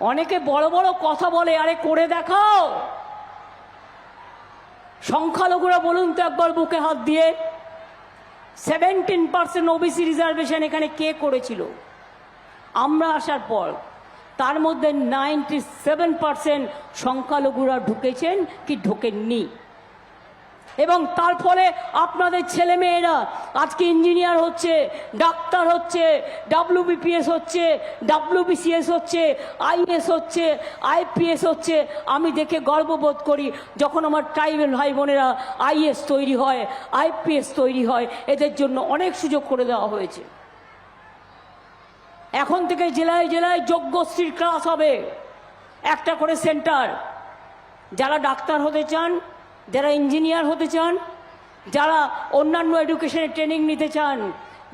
অনেকে বড় বড় কথা বলে, আরে করে দেখাও। সংখ্যালঘুরা বলুন তো একবার বুকে হাত দিয়ে সেভেন্টিন পার্সেন্ট ওবিসি রিজার্ভেশন এখানে কে করেছিল? আমরা আসার পর, তার মধ্যে নাইনটি সেভেন পার্সেন্ট সংখ্যালঘুরা ঢুকেছেন কি ঢোকেননি? এবং তার ফলে আপনাদের ছেলে মেয়েরা আজকে ইঞ্জিনিয়ার হচ্ছে, ডাক্তার হচ্ছে ডাব্লিউবিপিএস হচ্ছে ডাব্লিউবিসিএস হচ্ছে আইএস হচ্ছে আইপিএস হচ্ছে, আমি দেখে গর্ববোধ করি যখন আমার ট্রাইবেল ভাই বোনেরা আইএস তৈরি হয় আইপিএস তৈরি হয়, এদের জন্য অনেক সুযোগ করে দেওয়া হয়েছে। এখন থেকে জেলায় জেলায় যোগ্যশ্রীর ক্লাস হবে। একটা করে সেন্টার যারা ডাক্তার হতে চান যারা ইঞ্জিনিয়ার হতে চান, যারা অন্যান্য এডুকেশনের ট্রেনিং নিতে চান,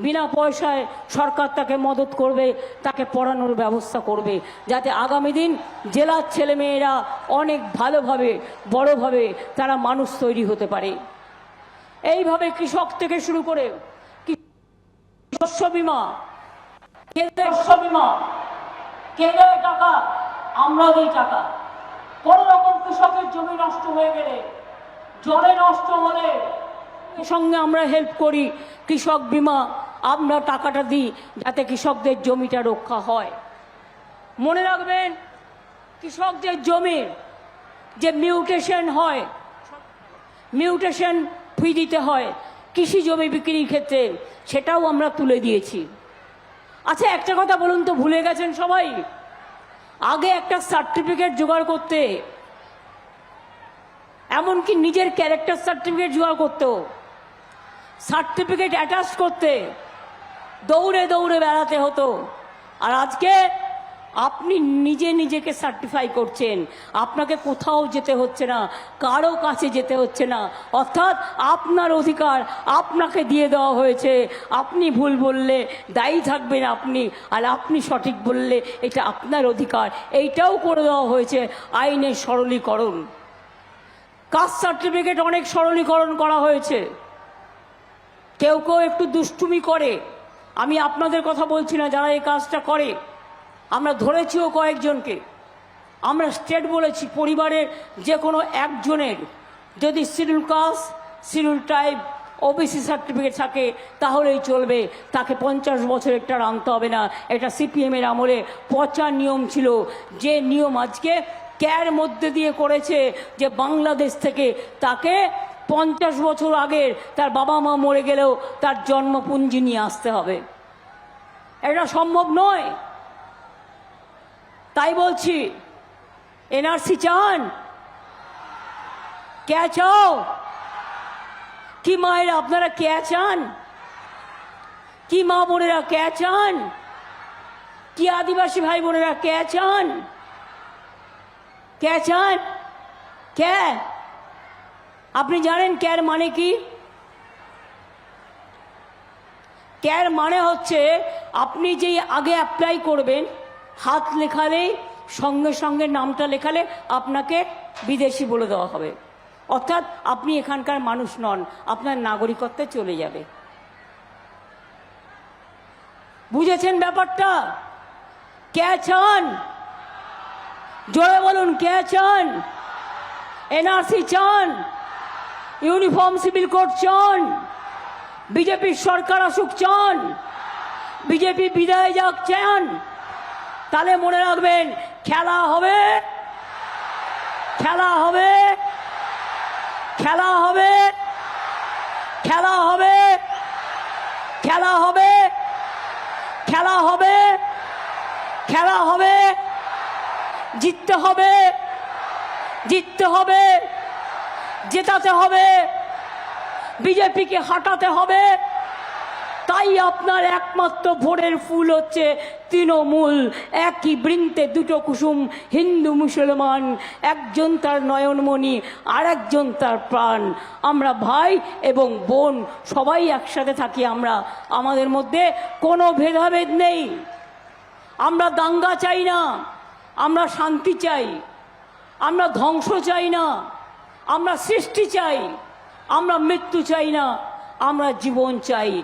বিনা পয়সায় সরকার তাকে মদত করবে, তাকে পড়ানোর ব্যবস্থা করবে, যাতে আগামী দিন জেলার ছেলেমেয়েরা অনেক ভালোভাবে, বড়ভাবে তারা মানুষ তৈরি হতে পারে। এইভাবে কৃষক থেকে শুরু করে শস্য বিমা, কেন্দ্রের শস্য বিমা কে টাকা আমরা দিই টাকা। কোন রকম কৃষকের জমি নষ্ট হয়ে গেলে জলে নষ্ট হলে সঙ্গে আমরা হেল্প করি কৃষক বিমা। আমরা টাকাটা দিই যাতে কৃষকদের জমিটা রক্ষা হয়। মনে রাখবেন, কৃষকদের জমির যে মিউটেশন হয় মিউটেশন ফি দিতে হয়, কৃষি জমি বিক্রির ক্ষেত্রে সেটাও আমরা তুলে দিয়েছি। আচ্ছা একটা কথা বলুন তো, ভুলে গেছেন সবাই? আগে একটা সার্টিফিকেট জোগাড় করতে এমনকি নিজের ক্যারেক্টার সার্টিফিকেট জোগাড় করতেও সার্টিফিকেট অ্যাটাচ করতে দৌড়ে দৌড়ে বেড়াতে হতো। আর আজকে আপনি নিজে নিজেকে সার্টিফাই করছেন। আপনাকে কোথাও যেতে হচ্ছে না, কারও কাছে যেতে হচ্ছে না। অর্থাৎ আপনার অধিকার আপনাকে দিয়ে দেওয়া হয়েছে। আপনি ভুল বললে দায়ী থাকবেন আপনি, আর আপনি সঠিক বললে এটা আপনার অধিকার। এইটাও করে দেওয়া হয়েছে আইনের সরলীকরণ। কাস্ট সার্টিফিকেট অনেক সরলীকরণ করা হয়েছে। কেউ কেউ একটু দুষ্টুমি করে। আমি আপনাদের কথা বলছি না, যারা এই কাজটা করে। আমরা ধরেছিও কয়েকজনকে। আমরা স্টেট বলেছি, পরিবারের যে কোনো একজনের। যদি schedule caste schedule type, OBC certificate থাকে, তাহলেই চলবে। তাকে পঞ্চাশ বছরেরটা আনতে হবে না। এটা সিপিএমের আমলে পচা নিয়ম ছিল। যে নিয়ম আজকে ক্যার মধ্যে দিয়ে করেছে যে বাংলাদেশ থেকে তাকে পঞ্চাশ বছর আগের তার বাবা মা মরে গেলেও তার জন্মপুঞ্জি নিয়ে আসতে হবে। এটা সম্ভব নয়। তাই বলছি, এনআরসি চান? কে চাও? কি মায়ের, আপনারা কে চান? কি মা বোনেরা কে চান? কি আদিবাসী ভাই বোনেরা কে চান? কে চান কে আপনি জানেন ক্যার মানে কি? ক্যার মানে হচ্ছে আপনি যে আগে অ্যাপ্লাই করবেন, হাত লেখালেই সঙ্গে সঙ্গে নামটা লেখালে আপনাকে বিদেশি বলে দেওয়া হবে। অর্থাৎ আপনি এখানকার মানুষ নন, আপনার নাগরিকত্বে চলে যাবে। বুঝেছেন ব্যাপারটা? কে চান জোরে বলুন, কে চান এনআরসি চান? ইউনিফর্ম সিভিল কোড চান? বিজেপির সরকার আসুক চান? বিজেপি বিদায় যাক চান? তাহলে মনে রাখবেন, খেলা হবে। খেলা হবে। খেলা হবে। খেলা হবে। খেলা হবে। খেলা হবে। খেলা হবে। জিততে হবে। জিততে হবে। জেতাতে হবে। বিজেপিকে হাঁটাতে হবে। তাই আপনার একমাত্র ভোরের ফুল হচ্ছে তৃণমূল। একই বৃন্তে দুটো কুসুম, হিন্দু, মুসলমান। একজন তার নয়নমণি আর একজন তার প্রাণ। আমরা ভাই এবং বোন, সবাই একসাথে থাকি আমরা। আমাদের মধ্যে কোনো ভেদাভেদ নেই। আমরা দাঙ্গা চাই না। আমরা শান্তি চাই। আমরা ধ্বংস চাই না। আমরা সৃষ্টি চাই। আমরা মৃত্যু চাই না। আমরা জীবন চাই।